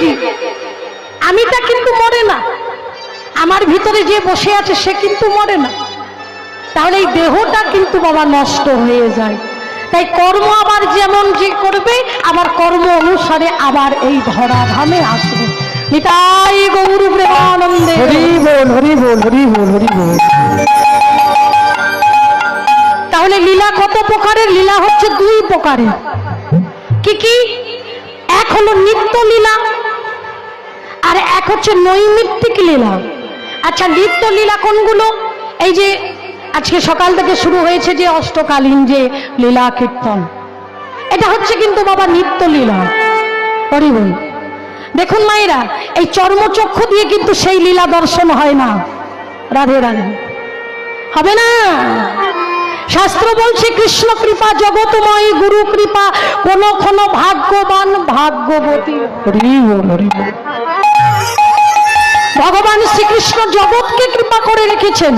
জি আমিটা কিন্তু মরে না। আমার ভিতরে যে বসে আছে সে কিন্তু মরে না। তাহলে এই দেহটা কিন্তু বাবা নষ্ট হয়ে যায়। তাই কর্ম আবার যেমন যে করবে আবার কর্ম অনুসারে আবার এই ধরা ধামে আসবে। নিতাই গৌর প্রেমানন্দে। হরি বল হরি বল হরি বল হরি বল তাহলে লীলা কত প্রকারের? লীলা হচ্ছে দুই প্রকারের। কি কি? এক হলো নিত্য লীলা আর এক হচ্ছে নৈমিত্তিক লীলা। আচ্ছা নিত্য লীলা কোনগুলো? এই যে আজকে সকাল থেকে শুরু হয়েছে যে অষ্টকালীন যে লীলা কীর্তন, এটা হচ্ছে কিন্তু বাবা নিত্য লীলা। হরি বল। দেখুন মায়েরা, এই চর্মচক্ষু দিয়ে কিন্তু সেই লীলা দর্শন হয় না। রাধে রাধে। হবে না? শাস্ত্র বলছে, কৃষ্ণ কৃপা জগতময় গুরু কৃপা, কোন ভাগ্যবান ভাগ্যবতী। হরি হরি ভগবান শ্রীকৃষ্ণ জগৎকে কৃপা করে রেখেছেন।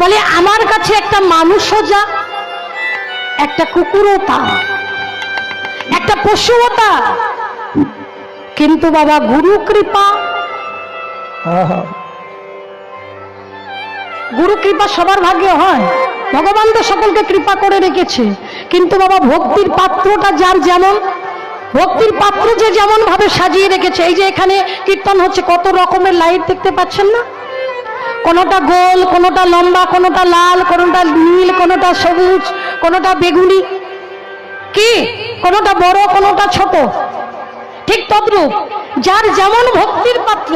বলে আমার কাছে একটা মানুষও যা একটা কুকুরও তা একটা পশুও তা। কিন্তু বাবা গুরু কৃপা। গুরু কৃপা সবার ভাগ্যে হয়। ভগবান তো সকলকে কৃপা করে রেখেছে। কিন্তু বাবা ভক্তির পাত্রটা যার যেমন ভক্তির পাত্র যে যেমন ভাবে সাজিয়ে রেখেছে, এই যে এখানে কীর্তন হচ্ছে, কত রকমের লাইট দেখতে পাচ্ছেন না? কোনোটা গোল, কোনোটা লম্বা, কোনোটা লাল, কোনোটা নীল, কোনোটা সবুজ, কোনোটা বেগুনি। কি? কোনোটা বড়, কোনোটা ছোট? ঠিক তদ্রূপ। যার যেমন ভক্তির পাত্র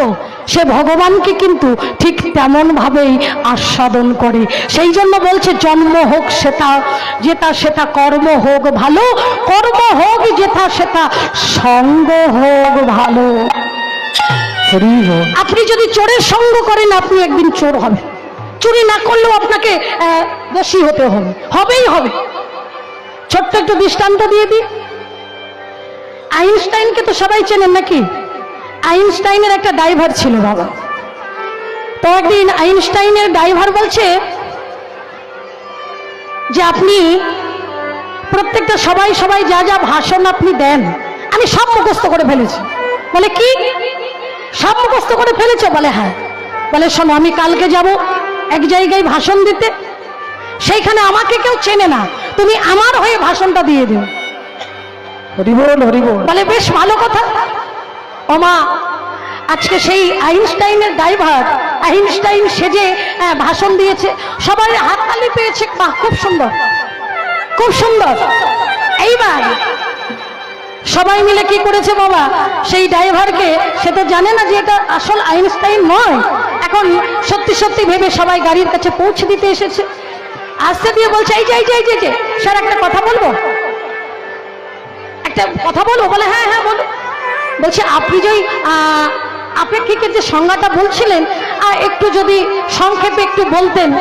সে ভগবানকে কিন্তু ঠিক তেমন ভাবেই আস্বাদন করে। সেই জন্য বলছে জন্ম হোক সেটা যেটা সেটা কর্ম হোক ভালো কর্ম হোক যেটা সেটা সঙ্গ হোক ভালো। আপনি যদি চোরের সঙ্গ করেন আপনি একদিন চোর হবে চুরি না করলেও আপনাকে দোষী হতে হবে। হবেই হবে। ছোট্ট একটু দৃষ্টান্ত দিয়ে দিই। আইনস্টাইনকে তো সবাই চেনেন নাকি? আইনস্টাইনের একটা ড্রাইভার ছিল বাবা। তো একদিন আইনস্টাইনের ড্রাইভার বলছে যে আপনি প্রত্যেকটা সবাই সবাই যা যা ভাষণ আপনি দেন আমি সব মুখস্থ করে ফেলেছি। বলে কি? সব মুখস্থ করে ফেলেছো? বলে হ্যাঁ। বলে শোনো আমি কালকে যাব এক জায়গায় ভাষণ দিতে। সেইখানে আমাকে কেউ চেনে না। তুমি আমার হয়ে ভাষণটা দিয়ে দিও। হরি বল হরি বলে বেশ ভালো কথা। ওমা আজকে সেই আইনস্টাইনের ড্রাইভার আইনস্টাইন সেজে আহ, ভাষণ দিয়েছে। সবাই হাততালি পেয়েছে বাহ খুব সুন্দর। খুব সুন্দর। এইবার সবাই মিলে কি করেছে বাবা? সেই ড্রাইভারকে সে তো জানে না যে এটা আসল আইনস্টাইন নয়। এখন সত্যি সত্যি ভেবে সবাই গাড়ির কাছে পৌঁছে দিতে এসেছে। আসতে দিয়ে বলছে এই যে এই যে, এই যে স্যার একটা কথা বলব? একটা কথা বলব? বলে হ্যাঁ হ্যাঁ বলো বলছে, আপনি যে আপেক্ষিকের যে সংজ্ঞাটা বলছিলেন একটু যদি সংক্ষেপে একটু বলতেন,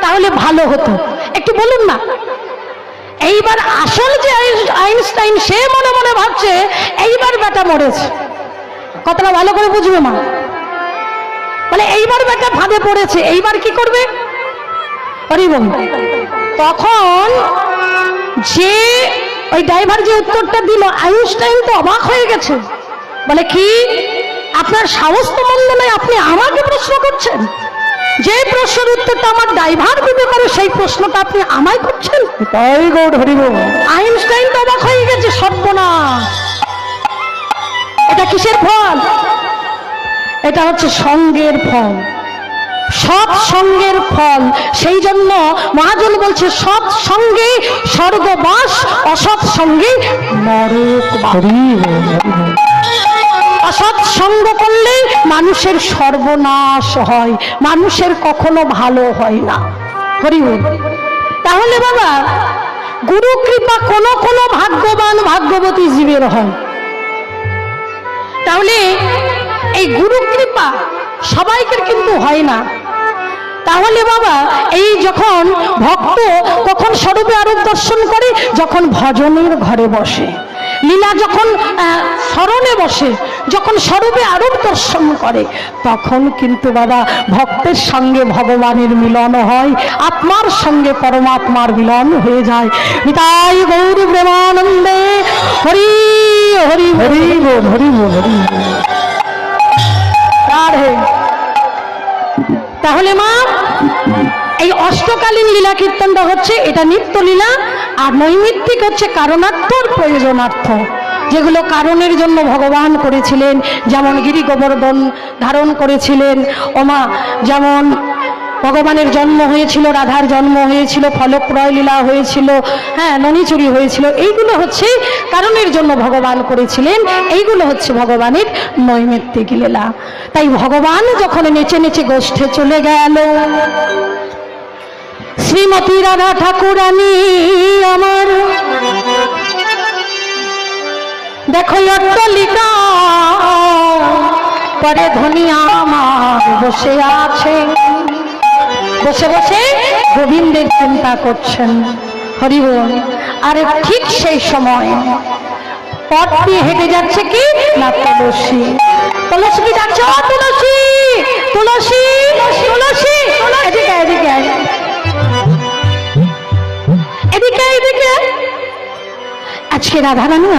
তাহলে ভালো হতো। একটু বলুন না। এইবার আসল যে আইন- আইনস্টাইন, সে মনে মনে ভাবছে, এইবার বেটা মরেছে। কথাটা ভালো করে বুঝবে মা। মানে এইবার বেটা ফাঁদে পড়েছে, এইবার কি করবে? তখন যে ওই ড্রাইভার যে উত্তরটা দিল আইনস্টাইন তো অবাক হয়ে গেছে। বলে কি? আপনার সাহস তো মন্দ নয় আপনি আমাকে প্রশ্ন করছেন? যে প্রশ্নের উত্তরটা আমার ড্রাইভার দিতে পারে সেই প্রশ্নটা আপনি আমায় করছেন? তাই আইনস্টাইন তো অবাক হয়ে গেছে সর্বনাশ। এটা কিসের ফল? এটা হচ্ছে সঙ্গের ফল। সৎ সঙ্গের ফল। সেই জন্য মহাজন বলছে, সৎ সঙ্গে স্বর্গবাস, অসৎ সঙ্গে অসৎ সঙ্গ করলে মানুষের সর্বনাশ হয়, মানুষের কখনো ভালো হয় না। হরি তাহলে বাবা, গুরু কৃপা কোনো কোনো ভাগ্যবান ভাগ্যবতী জীবের হয়। তাহলে এই গুরু কৃপা সবাইকে কিন্তু হয় না। তাহলে বাবা এই যখন ভক্ত কখন স্বরূপে আরূপ দর্শন করে যখন ভজনের ঘরে বসে। লীলা যখন স্মরণে বসে যখন স্বরূপে আরূপ দর্শন করে তখন কিন্তু বাবা ভক্তের সঙ্গে ভগবানের মিলন হয় আত্মার সঙ্গে পরমাত্মার মিলন হয়ে যায়। তাই গৌর প্রেমানন্দে হরি হরি। হরি বল হরি বল হরি বল। রাধে। তাহলে মা, এই অষ্টকালীন লীলা কীর্তনটা হচ্ছে, এটা নিত্য লীলা, আর নৈমিত্তিক হচ্ছে কারণার্থর প্রয়োজনার্থ। যেগুলো কারণের জন্য ভগবান করেছিলেন, যেমন গিরি গোবর্ধন ধারণ করেছিলেন, ওমা, যেমন ভগবানের জন্ম হয়েছিল, রাধার জন্ম হয়েছিল ফলক্রয় লীলা হয়েছিল হ্যাঁ ননিচুরি হয়েছিল, এইগুলো হচ্ছে কারণের জন্য ভগবান করেছিলেন, এইগুলো হচ্ছে ভগবানের নৈমিত্তিক লীলা। তাই ভগবান যখন নেচে নেচে গোষ্ঠে চলে গেল, শ্রীমতী রাধা ঠাকুরানী আমার, দেখো অট্টলিকা, পরে ধনী আমার বসে আছে। বসে বসে গোবিন্দের চিন্তা করছেন। হরিবল আর ঠিক সেই সময় পথ দিয়ে হেঁটে যাচ্ছে কি? না, তুলসী। তুলসী কি যাচ্ছে ও তুলসী! তুলসী! তুলসী! এদিকে এদিকে। এদিকে এদিকে। আজকে রাধারানী